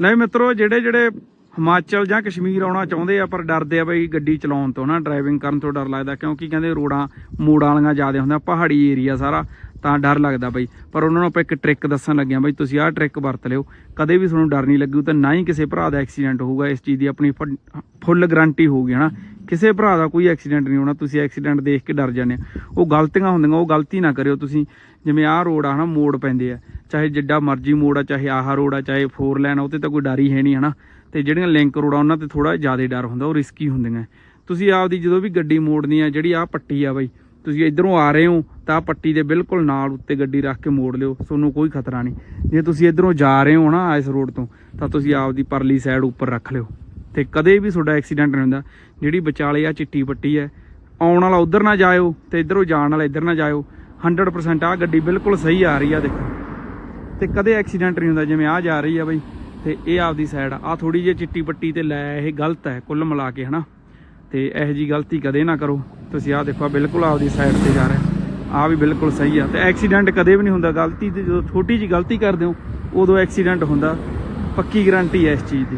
ਲੈ ਮਿੱਤਰੋ, ਜਿਹੜੇ ਜਿਹੜੇ ਹਿਮਾਚਲ ਜਾਂ ਕਸ਼ਮੀਰ ਆਉਣਾ ਚਾਹੁੰਦੇ ਆ, ਪਰ ਡਰਦੇ ਆ ਬਈ ਗੱਡੀ ਚਲਾਉਣ ਤੋਂ ਨਾ ਡਰਾਈਵਿੰਗ ਕਰਨ ਤੋਂ ਡਰ ਲੱਗਦਾ, ਕਿਉਂਕਿ ਕਹਿੰਦੇ ਰੋਡਾਂ, ਮੋੜਾਂ ਵਾਲੀਆਂ ਜ਼ਿਆਦਾ ਹੁੰਦੀਆਂ, ਪਹਾੜੀ ਏਰੀਆ ਸਾਰਾ, ਤਾਂ ਡਰ ਲੱਗਦਾ ਬਈ। ਪਰ ਉਹਨਾਂ ਨੂੰ ਆਪਾਂ ਇੱਕ ਟ੍ਰਿਕ ਦੱਸਣ ਲੱਗਿਆ ਬਈ, ਤੁਸੀਂ ਆਹ ਟ੍ਰਿਕ ਵਰਤ ਲਿਓ। ਕਦੇ ਵੀ ਤੁਹਾਨੂੰ ਡਰ ਨਹੀਂ ਲੱਗੂ ਤੇ ਨਾ ਹੀ ਕਿਸੇ ਭਰਾ ਦਾ ਐਕਸੀਡੈਂਟ ਹੋਊਗਾ, ਇਸ ਚੀਜ਼ ਦੀ ਆਪਣੀ ਫੁੱਲ ਗਾਰੰਟੀ ਹੋਊਗੀ, ਹਨਾ? ਕਿਸੇ ਭਰਾ ਦਾ ਕੋਈ ਐਕਸੀਡੈਂਟ ਨਹੀਂ ਹੋਣਾ, ਤੁਸੀਂ ਐਕਸੀਡੈਂਟ ਦੇਖ ਕੇ ਡਰ ਜਾਂਦੇ ਹੋ ਉਹ ਗਲਤੀਆਂ ਹੁੰਦੀਆਂ, ਉਹ ਗਲਤੀ ਨਾ ਕਰਿਓ ਤੁਸੀਂ। ਜਿਵੇਂ ਆਹ ਰੋਡ ਆ, ਹਨਾ, ਮੋੜ ਪੈਂਦੇ ਆ। ਚਾਹੇ ਜਿੱਡਾ ਮਰਜ਼ੀ ਮੋੜ ਆ, ਚਾਹੇ ਆਹ ਰੋਡ ਆ, ਚਾਹੇ ਫੋਰ ਲਾਈਨ ਆ ਉਹ ਤੇ ਤਾਂ ਕੋਈ ਡਰ ਹੀ ਹੈ ਨਹੀਂ, ਹਨਾ? ਤੇ ਜਿਹੜੀਆਂ ਲਿੰਕ ਰੋਡ ਆ ਉਹਨਾਂ ਤੇ ਥੋੜਾ ਜ਼ਿਆਦਾ ਡਰ ਹੁੰਦਾ, ਉਹ ਰਿਸਕੀ ਹੁੰਦੀਆਂ ਤੁਸੀਂ ਆਪਦੀ ਜਦੋਂ ਵੀ ਗੱਡੀ ਮੋੜਨੀ ਆ, ਜਿਹੜੀ ਆਹ ਪੱਟੀ ਆ ਬਈ, ਤੁਸੀਂ ਇਧਰੋਂ ਆ ਰਹੇ ਹੋ, ਤਾਂ ਆਹ ਪੱਟੀ ਦੇ ਬਿਲਕੁਲ ਨਾਲ ਉੱਤੇ ਗੱਡੀ ਰੱਖ ਕੇ ਮੋੜ ਲਿਓ, ਤੁਹਾਨੂੰ ਕੋਈ ਖਤਰਾ ਨਹੀਂ। ਜੇ ਤੁਸੀਂ ਇਧਰੋਂ ਜਾ ਰਹੇ ਹੋ ਨਾ, ਇਸ ਰੋਡ ਤੋਂ, ਤਾਂ ਤੁਸੀਂ ਆਪਦੀ ਪਰਲੀ ਸਾਈਡ ਉੱਪਰ ਰੱਖ ਲਿਓ। ਤੇ ਕਦੇ ਵੀ ਤੁਹਾਡਾ ਐਕਸੀਡੈਂਟ ਨਹੀਂ ਹੁੰਦਾ। ਜਿਹੜੀ ਵਿਚਾਲੇ ਆ ਚਿੱਟੀ ਪੱਟੀ ਹੈ, ਆਉਣ ਵਾਲਾ ਉਧਰ ਨਾ ਜਾਇਓ, ਤੇ ਇਧਰੋਂ ਜਾਣ ਵਾਲਾ ਇੱਧਰ ਨਾ ਜਾਇਓ। 100% ਆ ਗੱਡੀ ਬਿਲਕੁਲ ਸਹੀ ਆ ਰਹੀ ਆ, ਦੇਖੋ। ਤੇ ਕਦੇ ਐਕਸੀਡੈਂਟ ਨਹੀਂ ਹੁੰਦਾ, ਜਿਵੇਂ ਆ ਜਾ ਰਹੀ ਆ ਬਈ, ਤੇ ਇਹ ਆਪਦੀ ਸਾਈਡ ਆ। ਥੋੜੀ ਜਿਹੀ ਚਿੱਟੀ ਪੱਟੀ ਤੇ ਲੈ, ਇਹ ਗਲਤ ਹੈ, ਕੁੱਲ ਮਿਲਾ ਕੇ, ਹਨਾ? ਤੇ ਇਹੋ ਜੀ ਗਲਤੀ ਕਦੇ ਨਾ ਕਰੋ। ਤੁਸੀਂ ਆਹ ਦੇਖੋ ਬਿਲਕੁਲ ਆਪਦੀ ਸਾਈਡ ਤੇ ਜਾ ਰਿਹਾ। ਆ ਵੀ ਬਿਲਕੁਲ ਸਹੀ ਆ। ਤੇ ਐਕਸੀਡੈਂਟ ਕਦੇ ਵੀ ਨਹੀਂ ਹੁੰਦਾ। ਗਲਤੀ ਤੇ ਜਦੋਂ ਛੋਟੀ ਜੀ ਗਲਤੀ ਕਰਦੇ ਹੋ, ਉਦੋਂ ਐਕਸੀਡੈਂਟ ਹੁੰਦਾ। ਪੱਕੀ ਗਾਰੰਟੀ ਹੈ ਇਸ ਚੀਜ਼ ਦੀ।